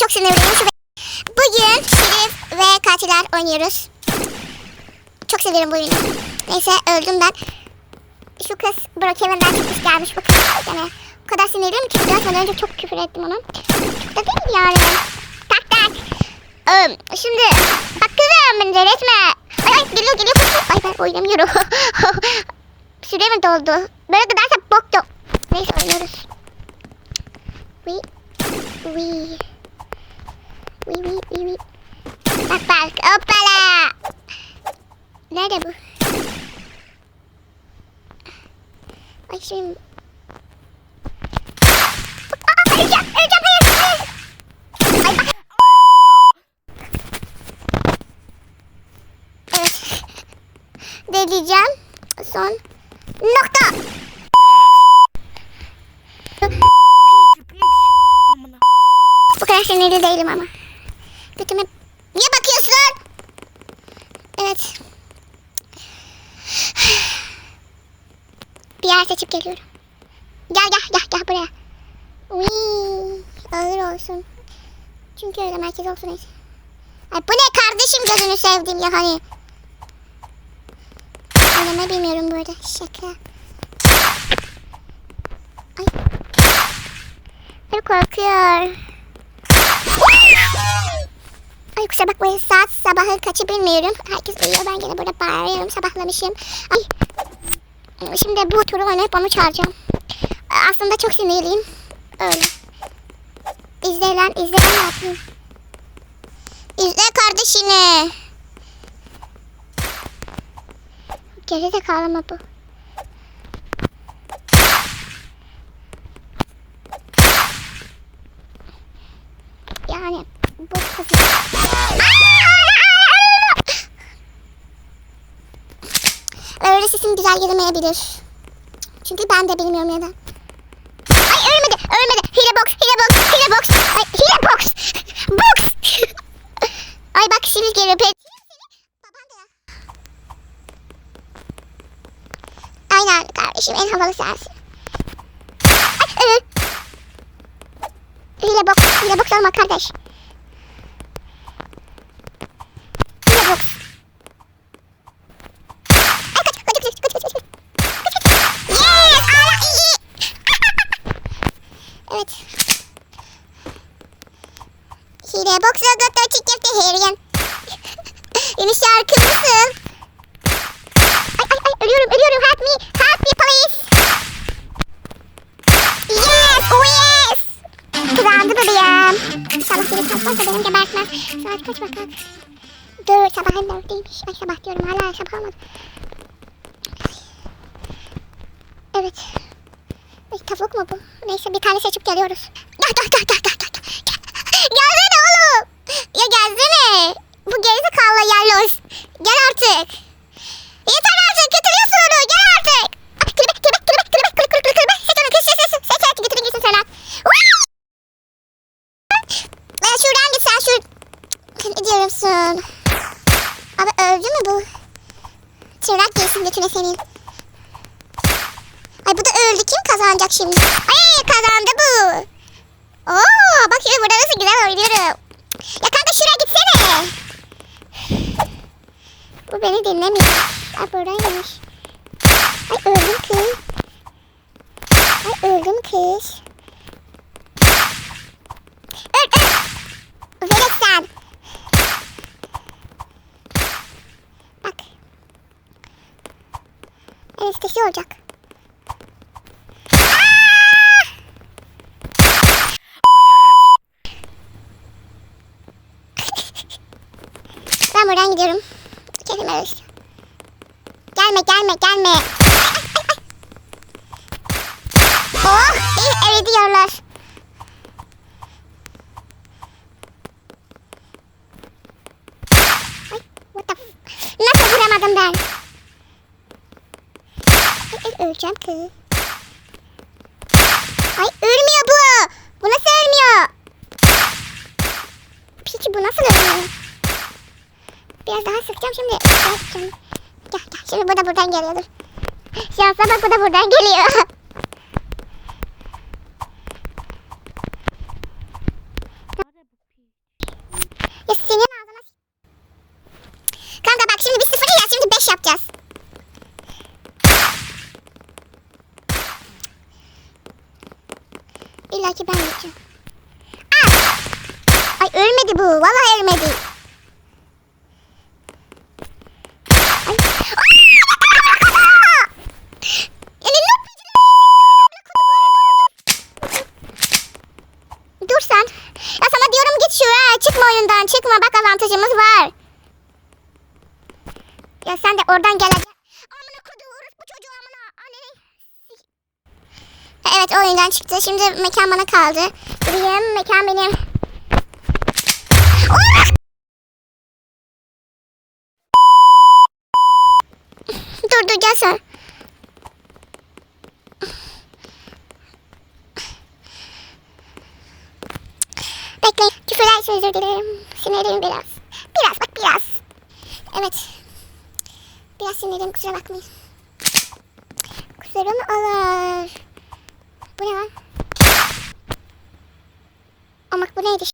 çok sinirliyim. Şu Bugün Şerif ve Katiller oynuyoruz. Çok seviyorum bu oyunu. Neyse öldüm ben. Şu kız Brookhaven'dan çıkmış gelmiş bu kız. Yani o kadar sinirliyim ki biraz önce çok küfür ettim ona. Çok da değil yani. Tak tak. Ee, şimdi bak kızım beni delirtme. Ay ay geliyor geliyor. Ay ben oynamıyorum. Süre mi doldu? Böyle giderse bok yok. Neyse oynuyoruz. We, we, we. Bak bak hoppala. Nerede bu? Ay şimdi. Aa, öleceğim, öleceğim, hayır, hayır. Ay bak. Evet. Deneyeceğim. Son. Nokta. Bu kadar sinirli değilim ama. Götüme... Niye bakıyorsun? Evet. Bir yer seçip geliyorum. Gel gel gel gel buraya. Uy, ağır olsun. Çünkü öyle merkez olsun neyse. Ay bu ne kardeşim gözünü sevdim ya hani. Oynama bilmiyorum bu arada. Şaka. Ay. Bir korkuyor. Kusura bakmayın saat sabahın kaçı bilmiyorum. Herkes uyuyor ben gene burada bağırıyorum sabahlamışım. Ay. Şimdi bu turu oynayıp onu çağıracağım. Aslında çok sinirliyim. Öyle. İzle lan izle ne yapayım. İzle kardeşini. Geri de kalma bu. Gelmeyebilir. Çünkü ben de bilmiyorum neden. Ay ölmedi, ölmedi. Hile box, hile box, hile box. Ay hile box. Box. Ay bak şimdi geliyor. Pet. Aynen kardeşim en havalı sensin. Ay ölür. Hile box, hile box olma kardeş. Hile box. Ay kaç, kaç, kaç, kaç, kaç, kaç. Kaç, kaç. Yes, ala iyi. evet. Hile box'a götür çekirte heriyen. Yeni şarkı nasıl? Ay ay ay ölüyorum ölüyorum help me help me please. Yes oh yes. Kızardı bebeğim. İnşallah biri kalkmazsa benim gebertmez. Saat kaç bak kalk. Dur sabahın dörtteymiş. Ay sabah diyorum hala sabah olmadı. Evet. Ay tavuk mu bu? Neyse bir tane seçip geliyoruz. Gel gel gel gel gel. Ya gelsene. Bu gerizekalı yerlos. Gel artık. Yeter artık götürüyorsun onu. Gel artık. Kelebek kelebek kelebek kelebek kelebek kelebek kelebek. Seç onu kız seç seç seç artık götürün gitsin sana. Ben şuradan git sen şur... Ne diyorsun? Abi öldü mü bu? Tırnak giysin götüne senin. Ay bu da öldü. Kim kazanacak şimdi? Ay kazandı bu. Oo bak şimdi burada nasıl güzel oynuyorum. Ya kanka şuraya gitsene. Bu beni dinlemiyor. Ay buradaymış. Ay öldüm kız. Ay öldüm kız. Öl öl. Sen. Bak. Enestesi olacak. Gidiyorum. Kedim arası. Gelme gelme gelme. Oh iyi the f- Nasıl vuramadım ben? Öleceğim kız. Ay ölmüyor bu. Bu nasıl ölmüyor? Peki bu nasıl ölmüyor? Daha sıkacağım şimdi. Gel. Gel. Şimdi bu da buradan geliyordur. Şansa bak bu da buradan geliyor. Ya senin ağzına Kanka bak şimdi biz sıfır ya şimdi beş yapacağız. İlla ki ben yapacağım. Aa! Ay ölmedi bu. Vallahi ölmedi. Ay. Aa! Yani ne yapıyorsun? Dur sen. Ya sana diyorum git şuraya. Çıkma oyundan. Çıkma. Bak avantajımız var. Ya sen de oradan geleceksin. Evet oyundan çıktı. Şimdi mekan bana kaldı. Durayım. Mekan benim. Dur dur gel sen. Küfürler için özür dilerim. Sinirim biraz. Biraz bak biraz. Evet. Biraz sinirim kusura bakmayın. Kusurum olur. Bu ne lan? Amak bu neydi?